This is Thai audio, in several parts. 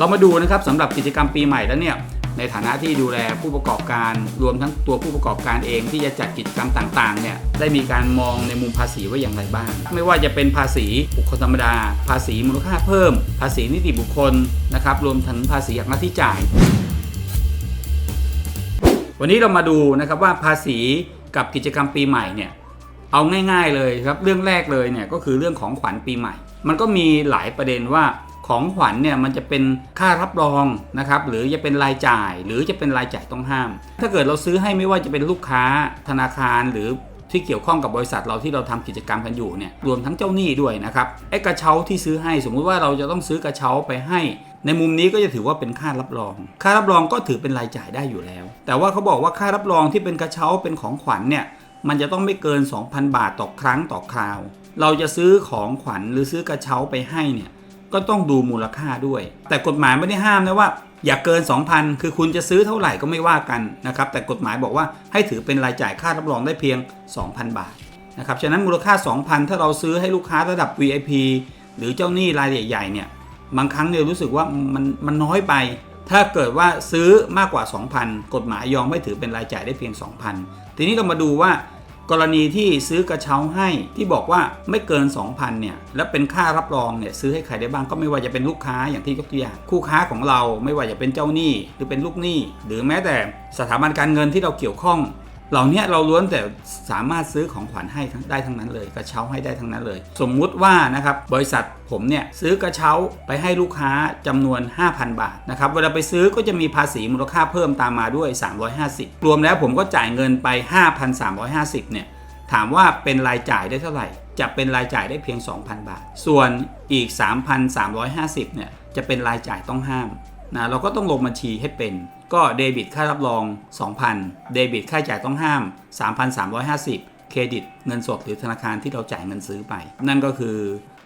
เรามาดูนะครับสำหรับกิจกรรมปีใหม่แล้วเนี่ยในฐานะที่ดูแลผู้ประกอบการรวมทั้งตัวผู้ประกอบการเองที่จะจัดกิจกรรมต่างๆเนี่ยได้มีการมองในมุมภาษีว่าอย่างไรบ้าง ไม่ว่าจะเป็นภาษีบุคคลธรรมดา ภาษีมูลค่าเพิ่ม ภาษีนิติบุคคลนะครับรวมถึงภาษีหักหน้าที่จ่าย วันนี้เรามาดูนะครับว่าภาษีกับกิจกรรมปีใหม่เนี่ยเอาง่าย ๆเลยครับเรื่องแรกเลยเนี่ยก็คือเรื่องของขวัญปีใหม่ มันก็มีหลายประเด็นว่า ของขวัญเนี่ยมันจะเป็นค่ารับรองนะครับหรือจะเป็นรายจ่าย หรือจะเป็นรายจ่ายต้องห้าม ถ้าเกิดเราซื้อให้ไม่ว่าจะเป็นลูกค้าธนาคารหรือที่เกี่ยวข้องกับบริษัทเราที่เราทำกิจกรรมกันอยู่เนี่ยรวมทั้งเจ้าหนี้ด้วยนะครับไอ้กระเช้าที่ซื้อให้สมมุติว่าเราจะต้องซื้อกระเช้าไปให้ ในมุมนี้ก็จะถือว่าเป็นค่ารับรอง ค่ารับรองก็ถือเป็นรายจ่ายได้อยู่แล้ว แต่ว่าเขาบอกว่าค่ารับรองที่เป็นกระเช้าเป็นของขวัญเนี่ยมันจะต้องไม่เกิน 2,000 บาทต่อครั้งต่อคราว เราจะซื้อของขวัญหรือซื้อกระเช้าไปให้เนี่ย ก็ต้องดูมูลค่าด้วย แต่กฎหมายไม่ได้ห้ามนะว่า อย่าเกิน 2,000 คือคุณจะซื้อเท่าไหร่ก็ไม่ว่ากันนะครับ แต่กฎหมายบอกว่าให้ถือเป็นรายจ่ายค่ารับรองได้เพียง 2,000 บาทนะครับ ฉะนั้นมูลค่า 2,000 ถ้าเราซื้อให้ลูกค้าระดับ VIP หรือเจ้าหนี้รายใหญ่ๆเนี่ย บางครั้งเนี่ยรู้สึกว่ามันมันน้อยไป ถ้าเกิดว่าซื้อมากกว่า 2,000 กฎหมายยอมไม่ถือเป็นรายจ่ายได้เพียง 2,000 ทีนี้เรามาดูว่า กรณีที่ซื้อกระเช้าให้ที่บอกว่าไม่เกิน 2,000เนี่ยและเป็นค่ารับรองเนี่ยซื้อให้ใครได้บ้างก็ไม่ว่าจะเป็นลูกค้าอย่างที่ยกตัวอย่างคู่ค้าของเราไม่ว่าจะเป็นเจ้าหนี้หรือเป็นลูกหนี้ หรือแม้แต่สถาบันการเงินที่เราเกี่ยวข้อง เหล่านี้เราล้วนแต่สามารถซื้อของขวัญให้ทั้งได้ทั้งนั้นเลย กระเช้าให้ได้ทั้งนั้นเลย สมมุติว่านะครับบริษัทผมเนี่ยซื้อกระเช้าไปให้ลูกค้าจำนวน 5,000 บาทนะครับเวลาไปซื้อก็จะมีภาษีมูลค่าเพิ่มตามมาด้วย 350 รวมแล้วผมก็จ่ายเงินไป 5,350เนี่ยถามว่าเป็นรายจ่ายได้เท่าไหร่ จะเป็นรายจ่ายได้เพียง 2,000 บาท ส่วนอีก 3,350เนี่ยจะเป็นรายจ่ายต้องห้าม นะเราก็ต้องลงบัญชีให้เป็น ก็เดบิตค่ารับรอง 2,000 เดบิตค่าจ่ายต้องห้าม 3,350 เครดิตเงินสดหรือธนาคารที่เราจ่ายเงินซื้อไป นั่นก็คือ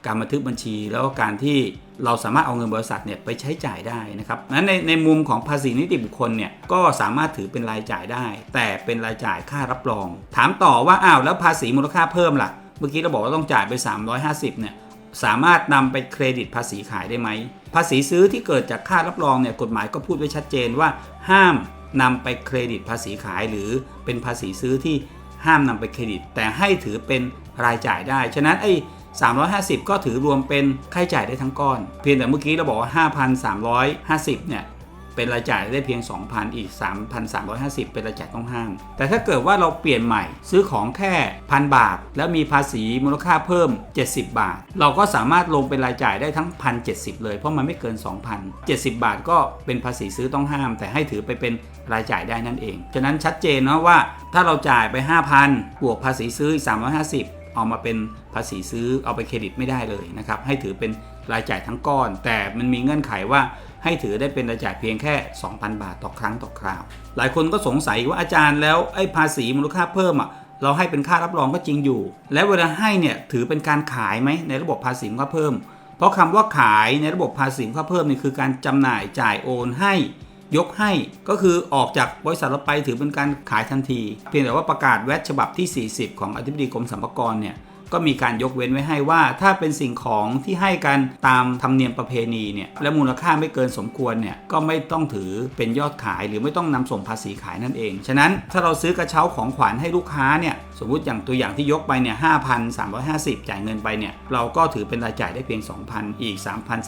การบันทึกบัญชีแล้วก็การที่เราสามารถเอาเงินบริษัทเนี่ยไปใช้จ่ายได้นะครับนั้นในในมุมของภาษีนิติบุคคลเนี่ยก็สามารถถือเป็นรายจ่ายได้ แต่เป็นรายจ่ายค่ารับรอง ถามต่อว่าอ้าวแล้วภาษีมูลค่าเพิ่มล่ะ เมื่อกี้เราบอกว่าต้องจ่ายไป 350เนี่ย สามารถนำไปเครดิตภาษีขายได้ไหม ภาษีซื้อที่เกิดจากค่ารับรองเนี่ยกฎหมายก็พูดไว้ชัดเจนว่า ห้ามนำไปเครดิตภาษีขาย หรือเป็นภาษีซื้อที่ห้ามนำไปเครดิต แต่ให้ถือเป็นรายจ่ายได้ ฉะนั้นไอ้350 ก็ถือรวมเป็นค่าใช้จ่ายได้ทั้งก้อน เพียงแต่เมื่อกี้เราบอกว่า 5,350เนี่ย เป็นรายจ่ายได้เพียง 2,000 อีก 3,350 เป็นรายจ่ายต้องห้าม แต่ถ้าเกิดว่าเราเปลี่ยนใหม่ซื้อของแค่พันบาท แล้วมีภาษีมูลค่าเพิ่ม 70 บาท เราก็สามารถลงเป็นรายจ่ายได้ทั้ง 1,070 เลยเพราะมันไม่เกิน 2,000 70 บาทก็เป็นภาษีซื้อต้องห้าม แต่ให้ถือไปเป็นรายจ่ายได้นั่นเอง ฉะนั้นชัดเจนนะว่าถ้าเราจ่ายไป 5,000 บวกภาษีซื้ออีก 350เอามาเป็นภาษีซื้อเอาไปเครดิตไม่ได้เลยนะครับ ให้ถือเป็นรายจ่ายทั้งก้อน แต่มันมีเงื่อนไขว่า ให้ถือได้เป็นรายจ่ายเพียงแค่ 2,000 บาทต่อครั้งต่อคราว หลายคนก็สงสัยว่าอาจารย์แล้วไอ้ภาษีมูลค่าเพิ่มอะเราให้เป็นค่ารับรองก็จริงอยู่ แล้วเวลาให้เนี่ยถือเป็นการขายไหมในระบบภาษีมูลค่าเพิ่ม เพราะคำว่าขายในระบบภาษีมูลค่าเพิ่มนี่คือการจำหน่ายจ่ายโอนให้ยกให้ก็คือออกจากบริษัทเราไปถือเป็นการขายทันที เพียงแต่ว่าประกาศแวดฉบับที่ 40 ของอธิบดีกรมสรรพากรเนี่ย ก็มีการยกเว้นไว้ให้ว่า ถ้าเป็นสิ่งของที่ให้กันตามธรรมเนียมประเพณีเนี่ยและมูลค่าไม่เกินสมควรเนี่ยก็ไม่ต้องถือเป็นยอดขาย หรือไม่ต้องนำส่งภาษีขายนั่นเอง ฉะนั้นถ้าเราซื้อกระเช้าของขวัญให้ลูกค้าเนี่ย สมมุติอย่างตัวอย่างที่ยกไปเนี่ย5,350 จ่ายเงินไปเนี่ย เราก็ถือเป็นรายจ่ายได้เพียง 2,000 อีก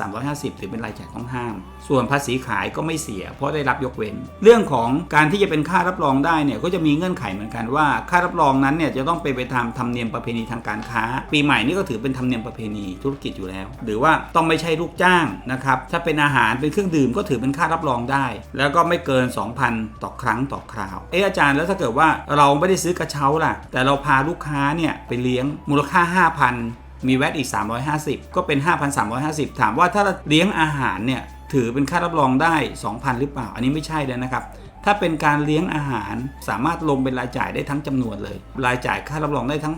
3,350 ถือเป็นรายจ่ายต้องห้าม ส่วนภาษีขายก็ไม่เสีย เพราะได้รับยกเว้น เรื่องของการที่จะเป็นค่ารับรองได้เนี่ยก็จะมีเงื่อนไขเหมือนกันว่า ค่ารับรองนั้นเนี่ยจะต้องไปไปตามธรรมเนียมประเพณีทางการค้า ปีใหม่นี่ก็ถือเป็นธรรมเนียมประเพณีธุรกิจอยู่แล้ว หรือว่าต้องไม่ใช่ลูกจ้างนะครับถ้าเป็นอาหารเป็นเครื่องดื่มก็ถือเป็นค่ารับรองได้ แล้วก็ไม่เกิน 2,000 ต่อครั้งต่อคราวเอออาจารย์แล้วถ้าเกิดว่าเราไม่ได้ซื้อกระเช้าล่ะแต่เราพาลูกค้าเนี่ยไปเลี้ยงมูลค่า 5,000 มีแวตอีก 350 ก็เป็น 5,350 ถามว่าถ้าเลี้ยงอาหารเนี่ยถือเป็นค่ารับรองได้ 2,000 หรือเปล่า อันนี้ไม่ใช่เลยนะครับ ถ้าเป็นการเลี้ยงอาหารสามารถลงเป็นรายจ่ายได้ทั้งจำนวนเลย รายจ่ายค่ารับรองได้ทั้ง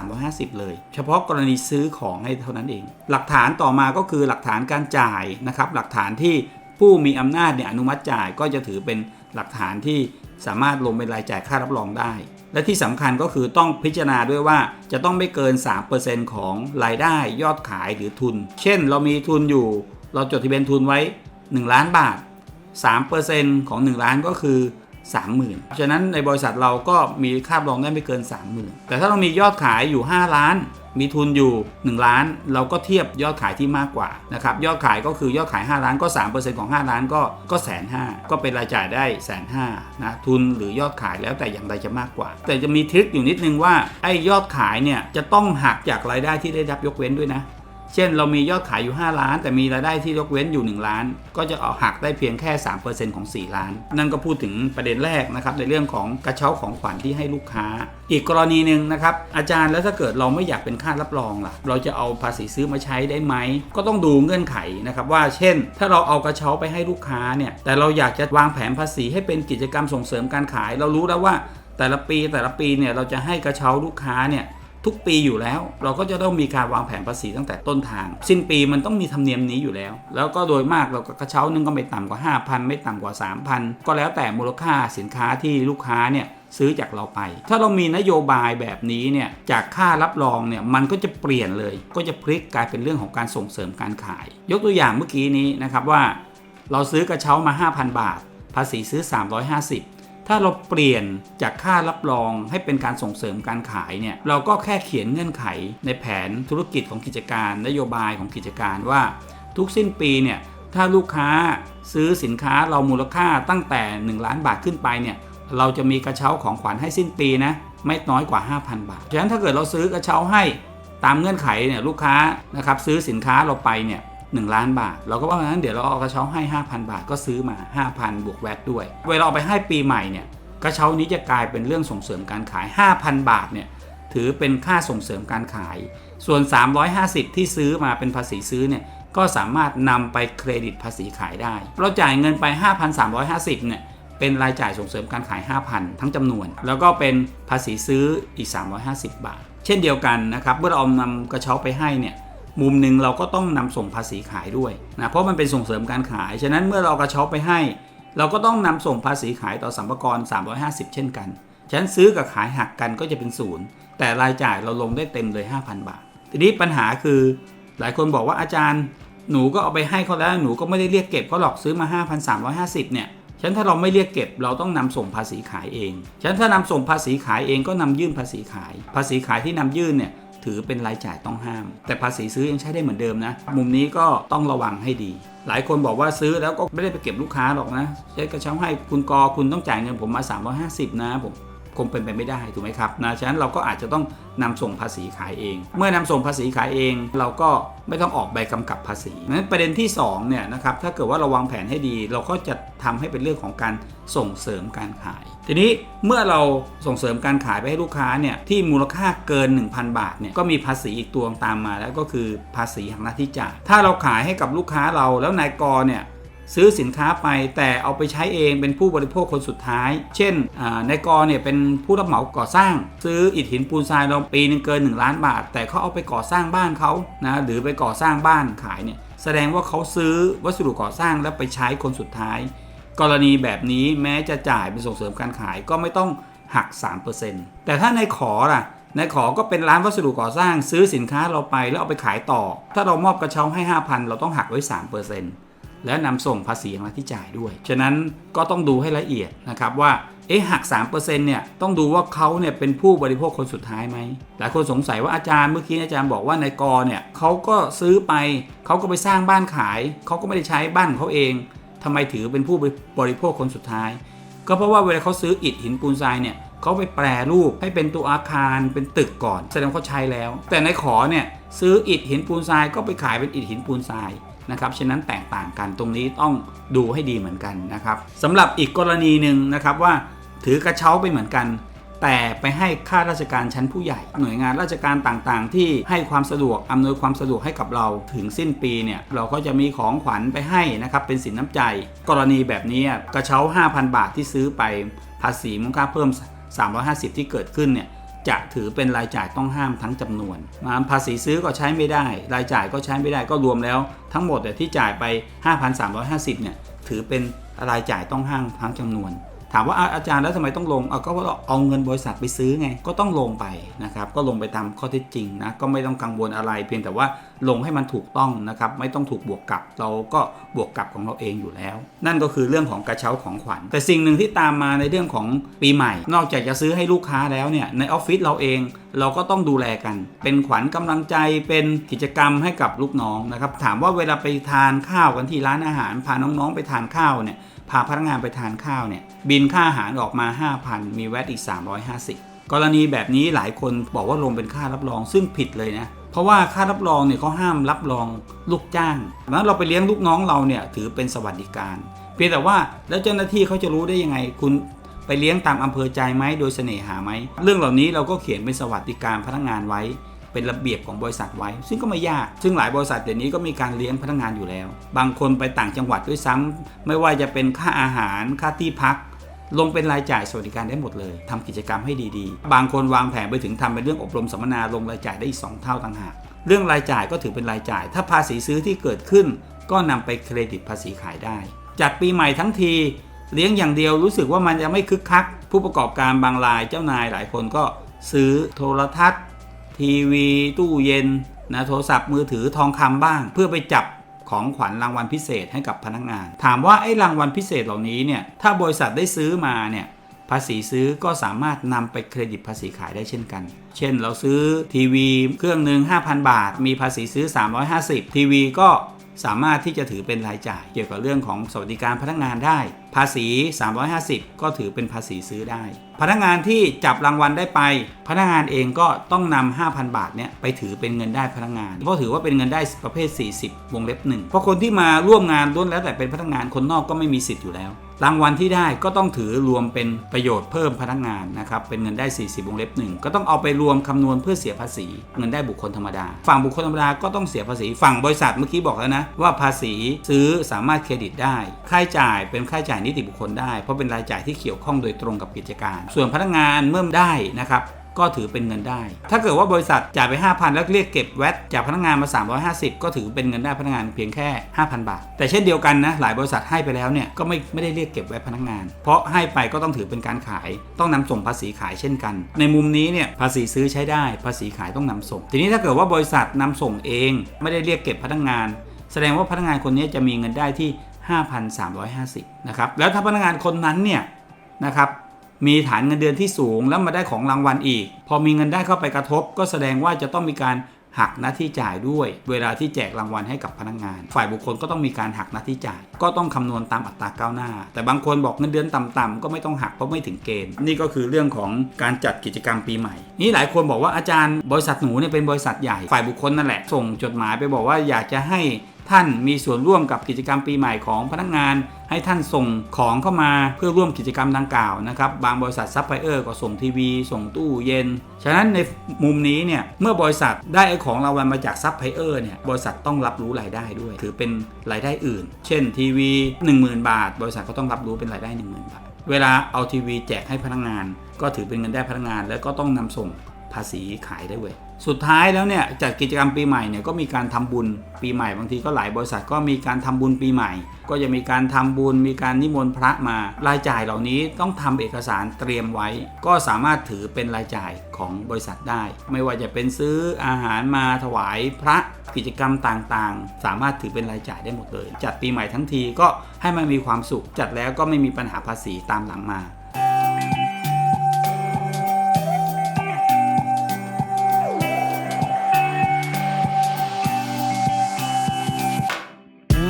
5,350 เลย เฉพาะกรณีซื้อของให้เท่านั้นเอง หลักฐานต่อมาก็คือหลักฐานการจ่ายนะครับ หลักฐานที่ผู้มีอำนาจเนี่ยอนุมัติจ่ายก็จะถือเป็นหลักฐานที่ สามารถลงเป็นรายจ่ายค่ารับรองได้ และที่สำคัญก็คือต้องพิจารณาด้วยว่าจะต้องไม่เกิน 3%ของรายได้ยอดขายหรือทุน เช่น เรามีทุนอยู่ เราจดทะเบียนทุนไว้ 1 ล้านบาท 3%ของ 1 ล้านก็คือ 30,000ฉะนั้นในบริษัทเราก็มีค่ารับรองได้ไม่เกิน 30,000 แต่ถ้าเรามียอดขายอยู่ 5 ล้าน มีทุนอยู่ 1 ล้าน เราก็เทียบยอดขายที่มากกว่านะครับยอดขายก็คือยอดขาย 5 ล้านก็ 3%ของ 5 ล้านก็ก็แสนห้าก็เป็นรายจ่ายได้แสนห้านะทุนหรือยอดขายแล้วแต่อย่างใดจะมากกว่า แต่จะมีทริคอยู่นิดนึงว่าไอ้ยอดขายเนี่ยจะต้องหักจากรายได้ที่ได้รับยกเว้นด้วยนะ เช่นเรามียอดขายอยู่ 5 ล้าน แต่มีรายได้ที่ยกเว้นอยู่ 1 ล้าน ก็จะเอาหักได้เพียงแค่ 3%ของ 4 ล้าน นั่นก็พูดถึงประเด็นแรกนะครับในเรื่องของกระเช้าของขวัญที่ให้ลูกค้า อีกกรณีหนึ่งนะครับอาจารย์แล้วถ้าเกิดเราไม่อยากเป็นค่ารับรองล่ะ เราจะเอาภาษีซื้อมาใช้ได้ไหม ก็ต้องดูเงื่อนไขนะครับว่าเช่น ถ้าเราเอากระเช้าไปให้ลูกค้าเนี่ยแต่เราอยากจะวางแผนภาษีให้เป็นกิจกรรมส่งเสริมการขาย เรารู้แล้วว่าแต่ละปีแต่ละปีเนี่ยเราจะให้กระเช้าลูกค้าเนี่ย ทุกปีอยู่แล้ว เราก็จะต้องมีการวางแผนภาษีตั้งแต่ต้นทาง สิ้นปีมันต้องมีธรรมเนียมนี้อยู่แล้ว แล้วก็โดยมากเราก็กระเช้านึงก็ไม่ต่ำกว่า 5,000 ไม่ต่ำกว่า 3,000 ก็แล้วแต่มูลค่าสินค้าที่ลูกค้าเนี่ยซื้อจากเราไป ถ้าเรามีนโยบายแบบนี้เนี่ย จากค่ารับรองเนี่ย มันก็จะเปลี่ยนเลย ก็จะพลิกกลายเป็นเรื่องของการส่งเสริมการขาย ยกตัวอย่างเมื่อกี้นี้นะครับว่า เราซื้อกระเช้ามา 5,000 บาท ภาษีซื้อ 350 ถ้าเราเปลี่ยนจากค่ารับรองให้เป็นการส่งเสริมการขายเนี่ยเราก็แค่เขียนเงื่อนไขในแผนธุรกิจของกิจการ นโยบายของกิจการว่า ทุกสิ้นปีเนี่ยถ้าลูกค้าซื้อสินค้าเรามูลค่าตั้งแต่ 1 ล้านบาทขึ้นไปเนี่ยเราจะมีกระเช้าของขวัญให้สิ้นปีนะไม่น้อยกว่า 5,000 บาท ฉะนั้นถ้าเกิดเราซื้อกระเช้าให้ตามเงื่อนไขเนี่ยลูกค้านะครับซื้อสินค้าเราไปเนี่ย 1 ล้านบาท เราก็ว่างั้นเดี๋ยวเราเอากระเช้าให้ 5,000 บาทก็ซื้อมา 5,000 บวกแวตด้วย เวลาไปให้ปีใหม่เนี่ยกระเช้านี้จะกลายเป็นเรื่องส่งเสริมการขาย 5,000 บาทเนี่ยถือเป็นค่าส่งเสริมการขาย ส่วน 350 ที่ซื้อมาเป็นภาษีซื้อเนี่ยก็สามารถนำไปเครดิตภาษีขายได้ เราจ่ายเงินไป 5,350เนี่ยเป็นรายจ่ายส่งเสริมการขาย 5,000 ทั้งจำนวน แล้วก็เป็นภาษีซื้ออีก 350 บาท เช่นเดียวกันนะครับ เมื่อเรานำกระเช้าไปให้เนี่ย มุมหนึ่งเราก็ต้องนำส่งภาษีขายด้วยนะเพราะมันเป็นส่งเสริมการขาย ฉะนั้นเมื่อเรากระเช้าไปให้ เราก็ต้องนำส่งภาษีขายต่อสัมภาระ350 เช่นกัน ฉะนั้นซื้อกับขายหักกันก็จะเป็นศูนย์แต่รายจ่ายเราลงได้เต็มเลย 5,000 บาท ทีนี้ปัญหาคือหลายคนบอกว่าอาจารย์ หนูก็เอาไปให้เขาแล้วหนูก็ไม่ได้เรียกเก็บเขาหรอกซื้อมา 5,350เนี่ยฉะนั้นถ้าเราไม่เรียกเก็บเราต้องนำส่งภาษีขายเอง ฉะนั้นถ้านำส่งภาษีขายเองก็นำยื่นภาษีขาย ภาษีขายที่นำยื่นเนี่ย ถือเป็นรายจ่ายต้องห้าม แต่ภาษีซื้อยังใช้ได้เหมือนเดิมนะ มุมนี้ก็ต้องระวังให้ดี หลายคนบอกว่าซื้อแล้วก็ไม่ได้ไปเก็บลูกค้าหรอกนะใช้กระเช้าให้คุณกอคุณต้องจ่ายเงินผมมา350นะผม คงเป็นไปไม่ได้ถูกไหมครับนะฉะนั้นเราก็อาจจะต้องนำส่งภาษีขายเอง เมื่อนำส่งภาษีขายเอง เราก็ไม่ต้องออกใบกำกับภาษีนั้นประเด็นที่2เนี่ยนะครับถ้าเกิดว่าเราวางแผนให้ดี เราก็จะทำให้เป็นเรื่องของการส่งเสริมการขาย ทีนี้เมื่อเราส่งเสริมการขายไปให้ลูกค้าเนี่ยที่มูลค่าเกิน 1,000 บาทเนี่ยก็มีภาษีอีกตัวตามมาแล้วก็คือภาษีหักหน้าที่จ่ายถ้าเราขายให้กับลูกค้าเราแล้วนายกเนี่ย ซื้อสินค้าไปแต่เอาไปใช้เองเป็นผู้บริโภคคนสุดท้าย เช่นนายกเนี่ยเป็นผู้รับเหมาก่อสร้าง ซื้ออิฐหินปูนทรายเราปีนึงเกิน 1 ล้านบาท แต่เขาเอาไปก่อสร้างบ้านเขานะหรือไปก่อสร้างบ้านขายเนี่ยแสดงว่าเขาซื้อวัสดุก่อสร้างแล้วไปใช้คนสุดท้าย กรณีแบบนี้แม้จะจ่ายเป็นส่งเสริมการขายก็ไม่ต้องหัก 3%แต่ถ้าในขอล่ะในขอก็เป็นร้านวัสดุก่อสร้างซื้อสินค้าเราไปแล้วเอาไปขายต่อ ถ้าเรามอบกระเช้าให้ 5,000 เราต้องหักไว้ 3% และนำส่งภาษีหักหน้าที่จ่ายด้วย ฉะนั้นก็ต้องดูให้ละเอียดนะครับว่า เอ๊ะหัก3%เนี่ยต้องดูว่าเขาเนี่ยเป็นผู้บริโภคคนสุดท้ายไหม หลายคนสงสัยว่าอาจารย์เมื่อกี้อาจารย์บอกว่านายกเนี่ยเขาก็ซื้อไปเขาก็ไปสร้างบ้านขาย เขาก็ไม่ได้ใช้บ้านของเขาเองทำไมถือเป็นผู้บริโภคคนสุดท้าย ก็เพราะว่าเวลาเขาซื้ออิฐหินปูนทรายเนี่ยเขาไปแปรรูปให้เป็นตัวอาคารเป็นตึกก่อนแสดงเขาใช้แล้ว แต่ในขอเนี่ยซื้ออิฐหินปูนทรายก็ไปขายเป็นอิฐหินปูนทราย นะครับฉะนั้นแตกต่างกันตรงนี้ต้องดูให้ดีเหมือนกันนะครับสำหรับอีกกรณีหนึ่งนะครับว่าถือกระเช้าไปเหมือนกัน แต่ไปให้ข้าราชการชั้นผู้ใหญ่ หน่วยงานราชการต่างๆ ที่ให้ความสะดวกอำนวยความสะดวกให้กับเราถึงสิ้นปีเนี่ยเราก็จะมีของขวัญไปให้นะครับเป็นสินน้ำใจ กรณีแบบนี้กระเช้า 5,000 บาทที่ซื้อไปภาษีมูลค่าเพิ่ม 350 ที่เกิดขึ้นเนี่ย จะถือเป็นรายจ่ายต้องห้ามทั้งจำนวน ภาษีซื้อก็ใช้ไม่ได้ รายจ่ายก็ใช้ไม่ได้ก็รวมแล้ว ทั้งหมดที่จ่ายไป 5,350เนี่ยถือเป็นรายจ่ายต้องห้ามทั้งจำนวน ถามว่าอาจารย์แล้วทำไมต้องลงเอาก็เพราะเราเอาเงินบริษัทไปซื้อไง ก็ต้องลงไปนะครับ ก็ลงไปตามข้อเท็จจริงนะ ก็ไม่ต้องกังวลอะไร เพียงแต่ว่าลงให้มันถูกต้องนะครับ ไม่ต้องถูกบวกกลับ เราก็บวกกลับของเราเองอยู่แล้ว นั่นก็คือเรื่องของกระเช้าของขวัญ แต่สิ่งหนึ่งที่ตามมาในเรื่องของปีใหม่ นอกจากจะซื้อให้ลูกค้าแล้วเนี่ย ในออฟฟิศเราเองเราก็ต้องดูแลกัน เป็นขวัญกำลังใจ เป็นกิจกรรมให้กับลูกน้องนะครับ ถามว่าเวลาไปทานข้าวกันที่ร้านอาหาร พาน้องๆไปทานข้าวเนี่ย พาพนักงานไปทานข้าวเนี่ยบินค่าอาหารออกมา 5,000 มีแวตอีก 350 กรณีแบบนี้หลายคนบอกว่าลงเป็นค่ารับรองซึ่งผิดเลยนะเพราะว่าค่ารับรองเนี่ยเขาห้ามรับรองลูกจ้างนั้นเราไปเลี้ยงลูกน้องเราเนี่ยถือเป็นสวัสดิการ เพียงแต่ว่าแล้วเจ้าหน้าที่เขาจะรู้ได้ยังไงคุณไปเลี้ยงตามอำเภอใจไหมโดยเสน่หาไหมเรื่องเหล่านี้เราก็เขียนเป็นสวัสดิการพนักงานไว้ เป็นระเบียบของบริษัทไว้ ซึ่งก็ไม่ยาก ซึ่งหลายบริษัทเดี๋ยวนี้ก็มีการเลี้ยงพนักงานอยู่แล้ว บางคนไปต่างจังหวัดด้วยซ้ำไม่ว่าจะเป็นค่าอาหารค่าที่พัก ลงเป็นรายจ่ายสวัสดิการได้หมดเลยทำกิจกรรมให้ดีๆ บางคนวางแผนไปถึงทำเป็นเรื่องอบรมสัมมนาลงรายจ่ายได้อีกสองเท่าต่างหากเรื่องรายจ่ายก็ถือเป็นรายจ่าย ถ้าภาษีซื้อที่เกิดขึ้น ก็นำไปเครดิตภาษีขายได้ จัดปีใหม่ทั้งทีเลี้ยงอย่างเดียวรู้สึกว่ามันจะไม่คึกคัก ผู้ประกอบการบางรายเจ้านายหลายคนก็ซื้อโทรทัศน์ ทีวีตู้เย็นนะโทรศัพท์มือถือทองคำบ้าง เพื่อไปจับของขวัญรางวัลพิเศษให้กับพนักงาน ถามว่าไอ้รางวัลพิเศษเหล่านี้เนี่ยถ้าบริษัทได้ซื้อมาเนี่ยภาษีซื้อก็สามารถนำไปเครดิตภาษีขายได้เช่นกัน เช่นเราซื้อทีวีเครื่องหนึ่ง5,000 บาท มีภาษีซื้อ 350 ทีวีก็ สามารถที่จะถือเป็นรายจ่าย เกี่ยวกับเรื่องของสวัสดิการพนักงานได้ ภาษี 350 ก็ถือเป็นภาษีซื้อได้ พนักงานที่จับรางวัลได้ไป พนักงานเองก็ต้องนำ5,000 บาทเนี่ยไปถือเป็นเงินได้พนักงาน เพราะถือว่าเป็นเงินได้ประเภท 40 วงเล็บหนึ่งเพราะคนที่มาร่วมงานล้วนแล้วแต่เป็นพนักงานคนนอกก็ไม่มีสิทธิ์อยู่แล้ว รางวัลที่ได้ก็ต้องถือรวมเป็นประโยชน์เพิ่มพนักงานนะครับ เป็นเงินได้ 40วงเล็บหนึ่งก็ต้องเอาไปรวมคำนวณเพื่อเสียภาษี เงินได้บุคคลธรรมดา ฝั่งบุคคลธรรมดาก็ต้องเสียภาษี ฝั่งบริษัทเมื่อกี้บอกแล้วนะว่าภาษีซื้อสามารถเครดิตได้ ค่าใช้จ่ายเป็นค่าใช้จ่ายนิติบุคคลได้ เพราะเป็นรายจ่ายที่เกี่ยวข้องโดยตรงกับกิจการ ส่วนพนักงานเมื่อได้นะครับ ก็ถือเป็นเงินได้ ถ้าเกิดว่าบริษัทจ่ายไป 5,000 แล้วเรียกเก็บแวตจากพนักงานมา 350 ก็ถือเป็นเงินได้พนักงานเพียงแค่ 5,000 บาท แต่เช่นเดียวกันนะหลายบริษัทให้ไปแล้วเนี่ยก็ไม่ไม่ได้เรียกเก็บไว้พนักงาน เพราะให้ไปก็ต้องถือเป็นการขาย ต้องนำส่งภาษีขายเช่นกัน ในมุมนี้เนี่ยภาษีซื้อใช้ได้ ภาษีขายต้องนำส่ง ทีนี้ถ้าเกิดว่าบริษัทนำส่งเอง ไม่ได้เรียกเก็บพนักงาน แสดงว่าพนักงานคนนี้จะมีเงินได้ที่ 5,350นะครับแล้วถ้าพนักงานคนนั้นเนี่ยนะครับ มีฐานเงินเดือนที่สูงแล้วมาได้ของรางวัลอีก พอมีเงินได้เข้าไปกระทบ ก็แสดงว่าจะต้องมีการหักหน้าที่จ่ายด้วย เวลาที่แจกรางวัลให้กับพนักงาน ฝ่ายบุคคลก็ต้องมีการหักหน้าที่จ่าย ก็ต้องคำนวณตามอัตราก้าวหน้า แต่บางคนบอกเงินเดือนต่ำๆก็ไม่ต้องหักเพราะไม่ถึงเกณฑ์ นี่ก็คือเรื่องของการจัดกิจกรรมปีใหม่ นี่หลายคนบอกว่าอาจารย์บริษัทหนูเนี่ยเป็นบริษัทใหญ่ฝ่ายบุคคลนั่นแหละส่งจดหมายไปบอกว่าอยากจะให้ ท่านมีส่วนร่วมกับกิจกรรมปีใหม่ของพนักงาน ให้ท่านส่งของเข้ามาเพื่อร่วมกิจกรรมดังกล่าวนะครับ บางบริษัทซัพพลายเออร์ก็ส่งทีวี ส่งตู้เย็น ฉะนั้นในมุมนี้เนี่ยเมื่อบริษัทได้ไอของรางวัลมาจากซัพพลายเออร์เนี่ยบริษัทต้องรับรู้รายได้ด้วย ถือเป็นรายได้อื่น เช่นทีวี 10,000 บาท บริษัทก็ต้องรับรู้เป็นรายได้ 10,000 บาท เวลาเอาทีวีแจกให้พนักงาน ก็ถือเป็นเงินได้พนักงาน แล้วก็ต้องนำส่งภาษีขายได้เว้ย สุดท้ายแล้วเนี่ยจัดกิจกรรมปีใหม่เนี่ยก็มีการทำบุญปีใหม่บางทีก็หลายบริษัทก็มีการทำบุญปีใหม่ ก็จะมีการทำบุญ มีการนิมนต์พระมารายจ่ายเหล่านี้ต้องทำเอกสารเตรียมไว้ ก็สามารถถือเป็นรายจ่ายของบริษัทได้ ไม่ว่าจะเป็นซื้ออาหารมาถวายพระกิจกรรมต่างๆ สามารถถือเป็นรายจ่ายได้หมดเลย จัดปีใหม่ทั้งทีก็ให้มันมีความสุขจัดแล้วก็ไม่มีปัญหาภาษีตามหลังมา